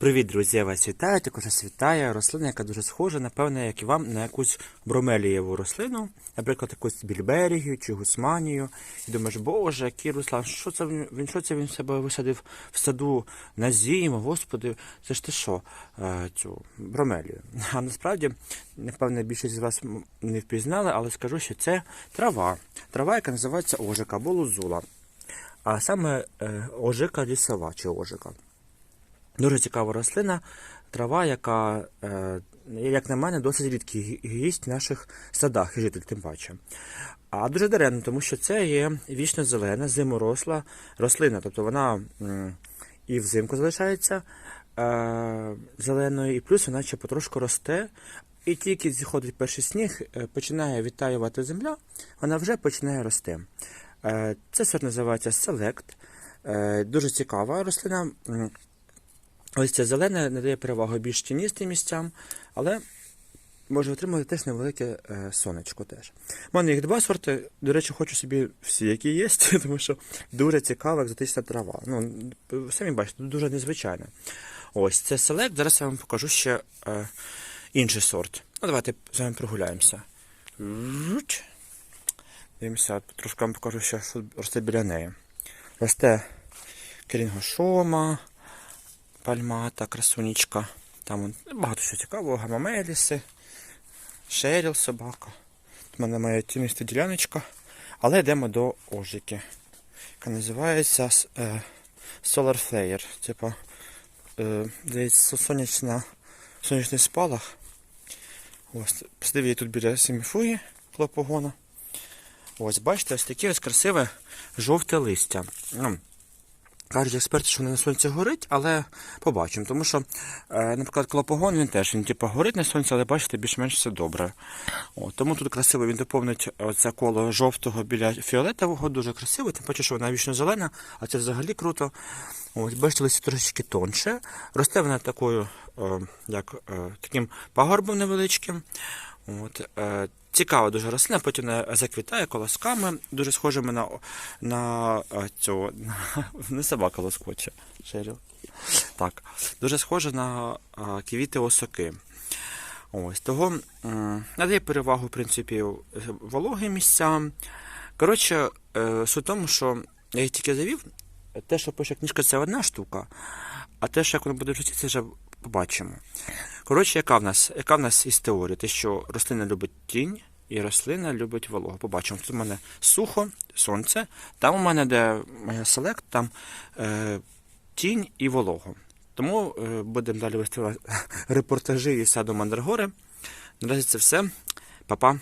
Привіт, друзі! Я вас вітаю. Також вас вітає рослина, яка дуже схожа, напевне, як і вам, на якусь бромелієву рослину, наприклад, якусь більберігію чи гусманію. І думаєш, боже, який Руслан, що це він, що це він себе висадив в саду на зиму, господи, це ж ти що, е, цю бромелію. А насправді, напевне, більшість з вас не впізнали, але скажу, що це трава. Трава, яка називається ожика або лузула. А саме е, ожика лісова чи ожика. Дуже цікава рослина, трава, яка, е, як на мене, досить рідкий гість в наших садах і житель тим паче. А дуже даремно, тому що це є вічно зелена, зиморосла рослина. Тобто вона і взимку залишається е, зеленою, і плюс вона ще потрошку росте. І тільки зіходить перший сніг, е, починає відтаювати земля, вона вже починає рости. Це сорт називається. Е, Дуже цікава рослина. М, Листя зелене надає перевагу більш тіністим місцям, але може отримати теж невелике е, сонечко теж. У мене їх два сорти. До речі, хочу собі всі, які є, тому що дуже цікава екзотична трава. Ну, самі бачите, дуже незвичайна. Ось це селект. Зараз я вам покажу ще е, інший сорт. Ну, давайте з вами прогуляємося. Дивимося, трошки вам покажу, що росте біля неї. Росте керінгошома, пальмата, красунечка. Там багато що цікавого, гамамеліси, шеріл, собака. В мене моя тіниста діляночка. Але йдемо до ожики, яка називається е, Solar Flare. Типа, е, сонячна, сонячний спалах. Ось, її тут біля семіфуги клопогона. Ось, бачите, ось таке ось красиве жовте листя. Кажуть експерти, що не на сонці горить, але побачимо. Тому що, е, наприклад, клопогон він теж він типу, горить на сонці, але бачите, більш-менш все добре. О, тому тут красиво він доповнить це коло жовтого біля фіолетового, дуже красиво, тим паче, що вона вічно зелена, а це взагалі круто. Ось, бачите, листя трошечки тонше. Росте вона такою, е, як е, таким пагорбом невеличким. От, цікава дуже рослина, потім вона заквітає колосками, дуже схожими на, на цього, на, не собака лоскоче, Шеріл. Так, дуже схоже на е, квіти осоки. Ось, того надає перевагу, в принципі, вологим місцям. Коротше, е, суть в тому, що я їх тільки завів, те, що пише книжка, це одна штука, а те, що як воно буде в житті, це вже побачимо. Коротше, яка в нас яка в нас із теорії? Те, що рослина любить тінь і рослина любить вологу. Побачимо. Тут у мене сухо, сонце. Там у мене, де селект, там е, тінь і волого. Тому е, будемо далі вести репортажі із саду Мандрагори. Наразі це все. Па-па.